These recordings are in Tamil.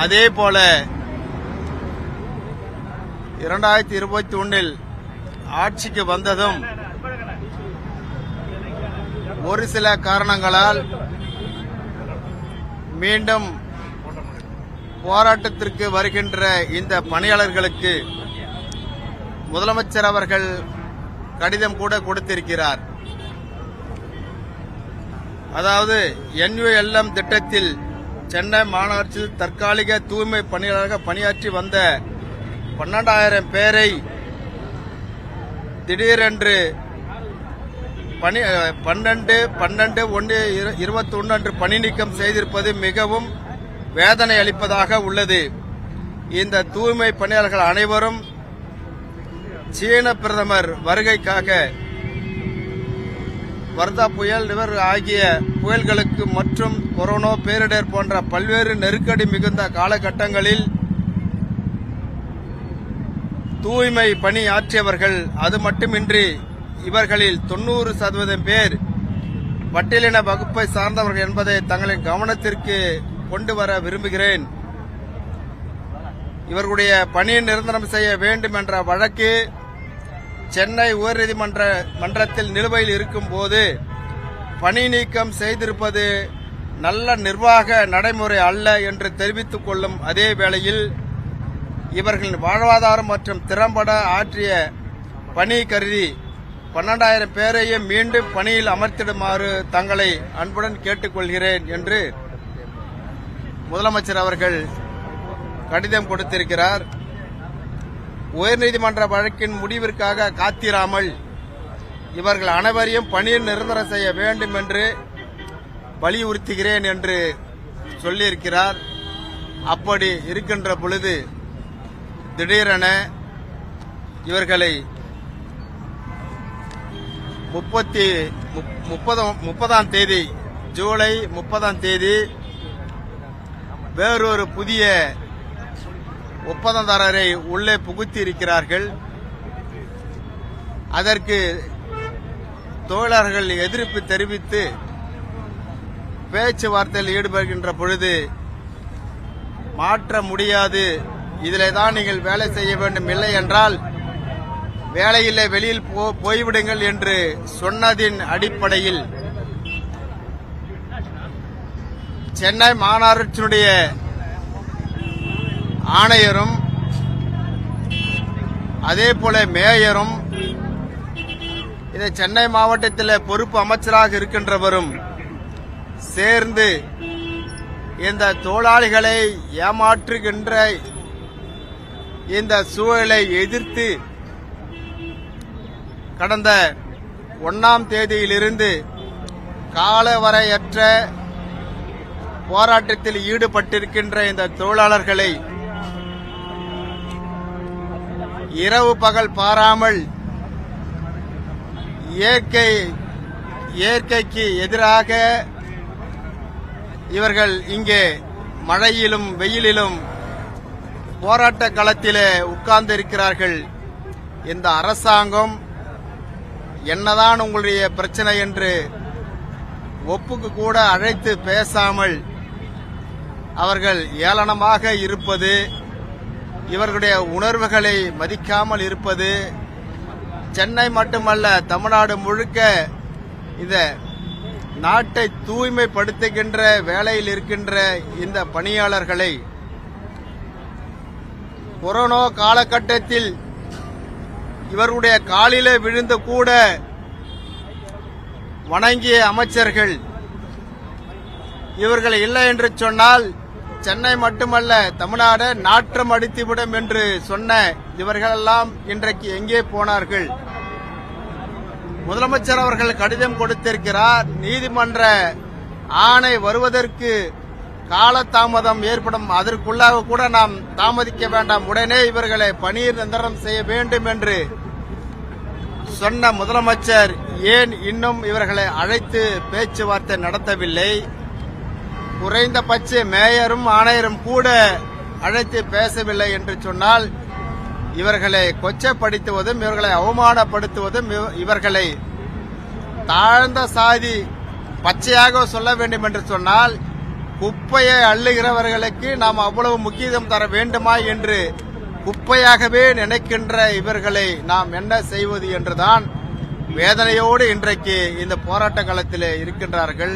அதே போல இரண்டாயிரத்தி இருபத்தி ஒன்றில் ஆட்சிக்கு வந்ததும் ஒரு சில காரணங்களால் மீண்டும் போராட்டத்திற்கு வருகின்ற இந்த பணியாளர்களுக்கு முதலமைச்சர் அவர்கள் கடிதம் கூட கொடுத்திருக்கிறார். அதாவது என்யூஎல்எம் திட்டத்தில் சென்னை மாநகராட்சியில் தற்காலிக தூய்மை பணியாளராக பணியாற்றி வந்த பன்னெண்டாயிரம் பேரை திடீரென்று பணி பன்னெண்டு பன்னெண்டு ஒன்று இருபத்தி ஒன்று அன்று பணி நீக்கம் செய்திருப்பது மிகவும் வேதனை அளிப்பதாக உள்ளது. இந்த தூய்மை பணியாளர்கள் அனைவரும் சீன பிரதமர் வருகைக்காக வர்தா புயல் நிவர் ஆகிய புயல்களுக்கு மற்றும் கொரோனா பேரிடர் போன்ற பல்வேறு நெருக்கடி மிகுந்த காலகட்டங்களில் தூய்மை பணி ஆற்றியவர்கள் அது மட்டுமின்றி இவர்களில் தொண்ணூறு சதவீதம் பேர் பட்டியலின வகுப்பை சார்ந்தவர்கள் என்பதை தங்களின் கவனத்திற்கு கொண்டு வர விரும்புகிறேன். இவர்களுடைய பணியை நிரந்தரம் செய்ய வேண்டும் என்ற வழக்கு சென்னை உயர்நீதிமன்ற மன்றத்தில் நிலுவையில் இருக்கும்போது பணி நீக்கம் செய்திருப்பது நல்ல நிர்வாக நடைமுறை அல்ல என்று தெரிவித்துக் கொள்ளும் அதே வேளையில் இவர்களின் வாழ்வாதாரம் மற்றும் திறம்பட ஆற்றிய பணி கருதி பன்னெண்டாயிரம் பேரையும் மீண்டும் பணியில் அமர்த்திடுமாறு தங்களை அன்புடன் கேட்டுக்கொள்கிறேன் என்று முதலமைச்சர் அவர்கள் கடிதம் கொடுத்திருக்கிறார். உயர்நீதிமன்ற வழக்கின் முடிவிற்காக காத்திராமல் இவர்கள் அனைவரையும் பணியில் நிரந்தரம் செய்ய வேண்டும் என்று வலியுறுத்துகிறேன் என்று சொல்லியிருக்கிறார். அப்படி இருக்கின்ற பொழுது திடீரென இவர்களை முப்பத்தி முப்- முப்பதாம் தேதி ஜூலை முப்பதாம் தேதி வேறொரு புதிய ஒப்பந்ததாரரை உள்ளே புகுத்தி இருக்கிறார்கள் அதற்கு தொழிலாளர்கள் எதிர்ப்பு தெரிவித்து பேச்சுவார்த்தையில் ஈடுபடுகின்ற பொழுது மாற்ற முடியாது இதிலே தான் நீங்கள் வேலை செய்ய வேண்டும் இல்லை என்றால் வேலையில்லை வெளியில் போ- போய்விடுங்கள் என்று சொன்னதின் அடிப்படையில் சென்னை மாநகராட்சியினுடைய ஆணையரும் அதே போல மேயரும் இதை சென்னை மாவட்டத்தில் பொறுப்பு அமைச்சராக இருக்கின்றவரும் சேர்ந்து இந்த தொழிலாளிகளை ஏமாற்றுகின்ற இந்த சூழலை எதிர்த்து கடந்த ஒன்னாம் தேதியிலிருந்து காலவரையற்ற போராட்டத்தில் ஈடுபட்டிருக்கின்ற இந்த தொழிலாளர்களை இரவு பகல் பாராமல் இயற்கை இயற்கைக்கு எதிராக இவர்கள் இங்கே மழையிலும் வெயிலிலும் போராட்ட களத்திலே உட்கார்ந்து இருக்கிறார்கள் இந்த அரசாங்கம் என்னதான் உங்களுடைய பிரச்சனை என்று ஒப்புக்கு கூட அழைத்து பேசாமல் அவர்கள் ஏளனமாக இருப்பது இவர்களுடைய உணர்வுகளை மதிக்காமல் இருப்பது சென்னை மட்டுமல்ல தமிழ்நாடு முழுக்க இந்த நாட்டை தூய்மைப்படுத்துகின்ற வேலையில் இருக்கின்ற இந்த பணியாளர்களை கொரோனா காலகட்டத்தில் இவருடைய காலிலே விழுந்து கூட வணங்கிய அமைச்சர்கள் இவர்கள் இல்லை என்று சொன்னால் சென்னை மட்டுமல்ல தமிழ்நாடு நாற்றம் அடித்துவிடும் என்று சொன்ன இவர்களெல்லாம் இன்றைக்கு எங்கே போனார்கள்? முதலமைச்சர் அவர்கள் கடிதம் கொடுத்திருக்கிறார் நீதிமன்ற ஆணை வருவதற்கு காலதாமதம் ஏற்படும் அதற்குள்ளாக கூட நாம் தாமதிக்க வேண்டாம். உடனே இவர்களை பணியில் நிரந்தரம் செய்ய வேண்டும் என்று சொன்ன முதலமைச்சர் ஏன் இன்னும் இவர்களை அழைத்து பேச்சுவார்த்தை நடத்தவில்லை? குறைந்தபட்ச மேயரும் ஆணையரும் கூட அழைத்து பேசவில்லை என்று சொன்னால் இவர்களை கொச்சப்படுத்துவதும் இவர்களை அவமானப்படுத்துவதும் இவர்களை தாழ்ந்த சாதி பச்சையாக சொல்ல வேண்டும் என்று சொன்னால் குப்பையை அள்ளுகிறவர்களுக்கு நாம் அவ்வளவு முக்கியத்துவம் தர வேண்டுமா என்று குப்பையாகவே நினைக்கின்ற இவர்களை நாம் என்ன செய்வது என்றுதான் வேதனையோடு இன்றைக்கு இந்த போராட்ட களத்தில் இருக்கின்றார்கள்.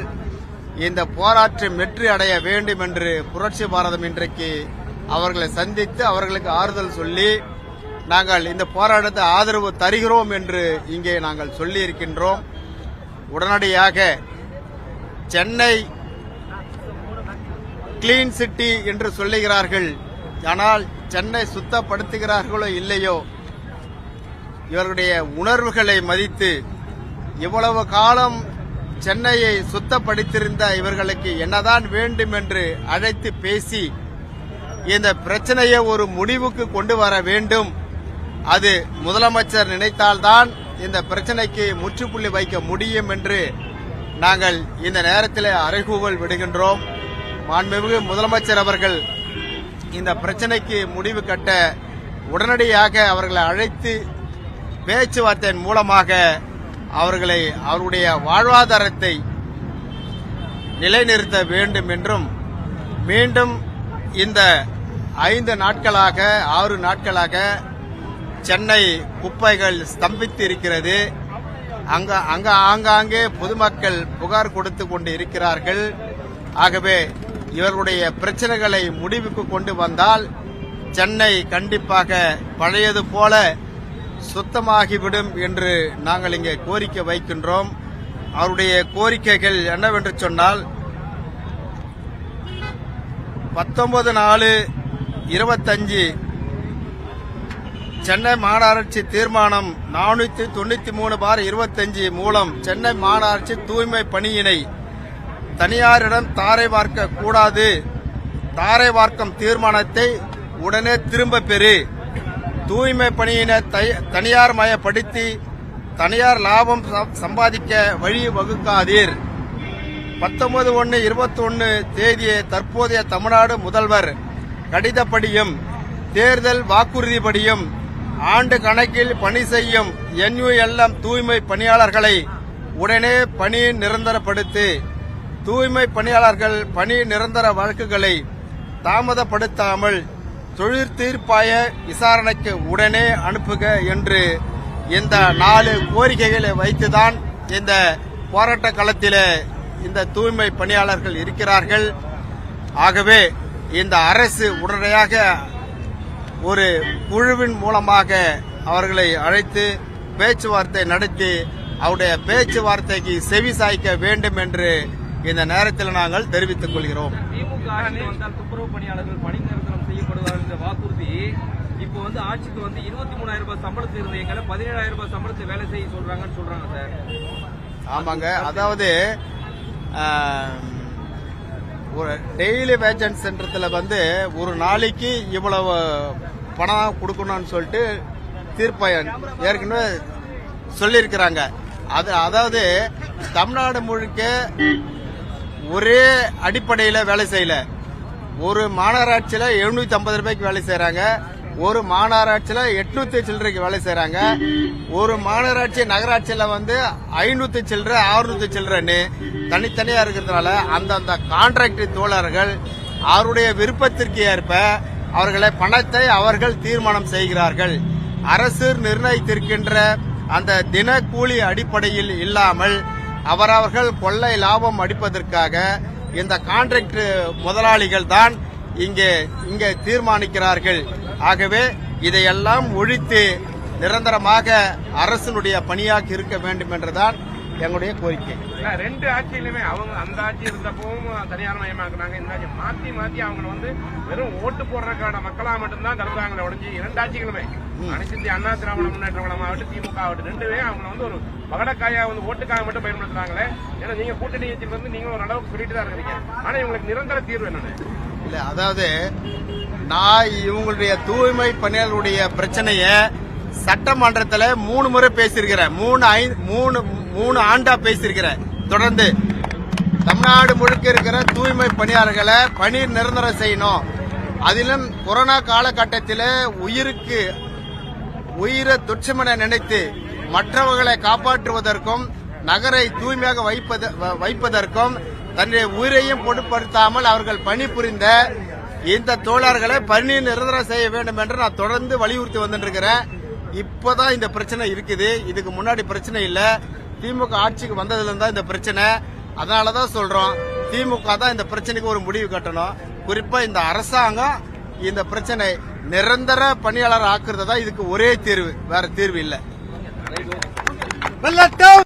இந்த போராட்டம் வெற்றி அடைய வேண்டும் என்று புரட்சி பாரதம் இன்றைக்கு அவர்களை சந்தித்து அவர்களுக்கு ஆறுதல் சொல்லி நாங்கள் இந்த போராட்டத்தை ஆதரவு தருகிறோம் என்று இங்கே நாங்கள் சொல்லி இருக்கின்றோம் உடனடியாக சென்னை கிளீன் சிட்டி என்று சொல்லுகிறார்கள். ஆனால் சென்னை சுத்தப்படுத்துகிறார்களோ இல்லையோ? இவர்களுடைய உணர்வுகளை மதித்து இவ்வளவு காலம் சென்னையை சுத்தப்படுத்தியிருந்த இவர்களுக்கு என்னதான் வேண்டும் என்று அழைத்து பேசி இந்த பிரச்சனையை ஒரு முடிவுக்கு கொண்டு வர வேண்டும். அது முதலமைச்சர் நினைத்தால்தான் இந்த பிரச்சனைக்கு முற்றுப்புள்ளி வைக்க முடியும் என்று நாங்கள் இந்த நேரத்தில் அறைகூவல் விடுகின்றோம். மாண்புமிகு முதலமைச்சர் அவர்கள் இந்த பிரச்சனைக்கு முடிவு கட்ட உடனடியாக அவர்களை அழைத்து பேச்சுவார்த்தையின் மூலமாக அவர்களை அவருடைய வாழ்வாதாரத்தை நிலைநிறுத்த வேண்டும் என்றும் மீண்டும் இந்த ஐந்து நாட்களாக ஆறு நாட்களாக சென்னை குப்பைகள் ஸ்தம்பித்து இருக்கிறது. அங்க அங்க ஆங்காங்கே பொதுமக்கள் புகார் கொடுத்து கொண்டு இருக்கிறார்கள். ஆகவே இவர்களுடைய பிரச்சனைகளை முடிவுக்கு கொண்டு வந்தால் சென்னை கண்டிப்பாக பழையது போல சுத்தமாகிவிடும் என்று நாங்கள் இங்கே கோரிக்கை வைக்கின்றோம். அவருடைய கோரிக்கைகள் என்னவென்று சொன்னால் பத்தொன்பது நாலு இருபத்தஞ்சு சென்னை மாநகராட்சி தீர்மானம் நானூத்தி தொண்ணூத்தி மூணு பார் இருபத்தஞ்சு மூலம் சென்னை மாநகராட்சி தூய்மை பணியினை தனியாரிடம் தாரை பார்க்க கூடாது. தாரை பார்க்கும் தீர்மானத்தை உடனே திரும்ப பெறு. தூய்மை பணியினை தை- தனியார் மயப்படுத்தி தனியார் லாபம் சம்- சம்பாதிக்க வழி வகுக்காதீர். பத்தொன்பது ஒன்று இருபத்தி ஒன்று தேதியை தற்போதைய தமிழ்நாடு முதல்வர் கடிதப்படியும் தேர்தல் வாக்குறுதிப்படியும் ஆண்டு கணக்கில் பணி செய்யும் என்யூஎல்எம் தூய்மை பணியாளர்களை உடனே பணி நிரந்தரப்படுத்தி தூய்மை பணியாளர்கள் பணி நிரந்தர வழக்குகளை தாமதப்படுத்தாமல் தொழில் தீர்ப்பாய விசாரணைக்கு உடனே அனுப்புக என்று இந்த நாலு கோரிக்கைகளை வைத்துதான் இந்த போராட்ட களத்தில் இந்த தூய்மை பணியாளர்கள் இருக்கிறார்கள். ஆகவே இந்த அரசு உடனடியாக ஒரு குழுவின் மூலமாக அவர்களை அழைத்து பேச்சுவார்த்தை நடத்தி அவருடைய பேச்சுவார்த்தைக்கு செவி சாய்க்க வேண்டும் என்று இந்த நேரத்தில் நாங்கள் தெரிவித்துக் கொள்கிறோம். திமுக என்ற வாக்குறுதி இப்போ வந்து ஆட்சிக்கு வந்து இருபத்தி மூணாயிரம் ரூபாய் சம்பளத்தில் இருந்த எங்களை பதினேழாயிரம் ரூபாய் சம்பளத்தில் வேலை செய்ய சொல்றாங்கன்னு சொல்றாங்க சார். ஆமாங்க. அதாவது ஒரு டெய்லி வேஜன் சென்டரத்தில் வந்து ஒரு நாளைக்கு இவ்வளவு பணம் கொடுக்கணும்னு சொல்லிட்டு தீர்ப்பயன் ஏற்கனவே சொல்லியிருக்கிறாங்க. அது அதாவது தமிழ்நாடு முழுக்க ஒரே அடிப்படையில் வேலை செய்யலை. ஒரு மாநகராட்சியில் எழுநூத்தி ஐம்பது ரூபாய்க்கு வேலை செய்யறாங்க ஒரு மாநகராட்சியில் எட்நூத்தி சில்லறைக்கு வேலை செய்யறாங்க ஒரு மாநகராட்சி நகராட்சியில் வந்து ஐநூத்தி சில்லறை அறுநூத்தி சில்லறைன்னு தனித்தனியா இருக்கிறதுனால அந்தந்த கான்ட்ராக்ட் தோழர்கள் அவருடைய விருப்பத்திற்கு ஏற்ப அவர்களை பணத்தை அவர்கள் தீர்மானம் செய்கிறார்கள். அரசு நிர்ணயித்திருக்கின்ற அந்த தினக்கூலி அடிப்படையில் இல்லாமல் அவரவர்கள் கொள்ளை லாபம் அடிப்பதற்காக இந்த கான்ட்ராக்ட் முதலாளிகள் தான் இங்கே இங்கே தீர்மானிக்கிறார்கள். ஆகவே இதையெல்லாம் ஒழித்து நிரந்தரமாக அரசினுடைய பணியாக இருக்க வேண்டும் என்றுதான் எங்களுடைய கோரிக்கை. ரெண்டு ஆட்சியிலுமே அவங்க அந்த ஆட்சி இருந்தப்பவும் தனியார் மயமாக்குனாங்க. இந்த ஆட்சி மாத்தி மாத்தி அவங்க வந்து வெறும் ஓட்டு போடுறதுக்கான மக்களா மட்டும்தான் கருதுறாங்களே உடஞ்சி இரண்டு ஆட்சிகளுமே. அனைத்து அண்ணா திராவிட முன்னேற்ற கழகம் ஆகட்டும் திமுக ஆகட்டும் ரெண்டுமே அவங்க வந்து ஒரு பகடக்காயா வந்து ஓட்டுக்காக மட்டும் பயன்படுத்துறாங்களே. ஏன்னா நீங்க கூட்டணி வந்து நீங்க ஒரு அளவுக்கு சொல்லிட்டு தான் இருக்கிறீங்க. ஆனா இவங்களுக்கு நிரந்தர தீர்வு என்னன்னு? இல்ல அதாவது நான் இவங்களுடைய தூய்மை பணியாளருடைய பிரச்சனைய சட்டமன்றத்தில் மூணு முறை பேசியிருக்கிறேன். மூணு ஐந்து மூணு மூணு ஆண்டா பேசியிருக்கிறேன். தொடர்ந்து தமிழ்நாடு முழுக்க இருக்கிற தூய்மை பணியாளர்களை பணி நிரந்தரம் செய்யணும். அதிலும் கொரோனா காலகட்டத்தில் உயிருக்கு உயிரை துச்சமென நினைத்து மற்றவர்களை காப்பாற்றுவதற்கும் நகரை தூய்மையாக வைப்பதற்கும் தன்னுடைய உயிரையும் பொருட்படுத்தாமல் அவர்கள் பணிபுரிந்த இந்த தோழர்களை பணி நிரந்தரம் செய்ய வேண்டும் என்று நான் தொடர்ந்து வலியுறுத்தி வந்துருக்கிறேன். இப்போதான் இந்த பிரச்சனை இருக்குது. இதுக்கு முன்னாடி பிரச்சனை இல்லை. திமுக ஆட்சிக்கு வந்ததுலேருந்து தான் இந்த பிரச்சனை. அதனாலதான் சொல்கிறோம் திமுக தான் இந்த பிரச்சனைக்கு ஒரு முடிவு கட்டணும். குறிப்பாக இந்த அரசாங்கம் இந்த பிரச்சனை நிரந்தர பணியாளர் ஆக்குறது தான் இதுக்கு ஒரே தீர்வு. வேற தீர்வு இல்ல. வெள்ளட்டம்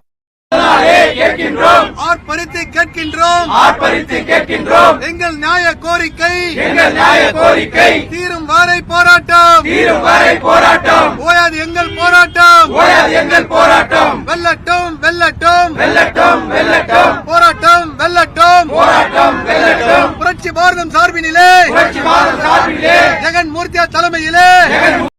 ஆர்ப்பரித்து கேட்கின்றோம். ஆர்ப்பரித்து கேட்கின்றோம். எங்கள் நியாய கோரிக்கை. எங்கள் நியாய கோரிக்கை. தீரும் வரை போராட்டம். தீரும் வரை போராட்டம். ஓயாது எங்கள் போராட்டம். ஓயாது எங்கள் போராட்டம். வெல்லட்டும் வெல்லட்டும். வெல்லட்டும் வெல்லட்டும். போராட்டம் வெல்லட்டும். போராட்டம். புரட்சி பாரதம் சார்பினிலே. ஜெகன் மூர்த்தியா தலைமையிலே.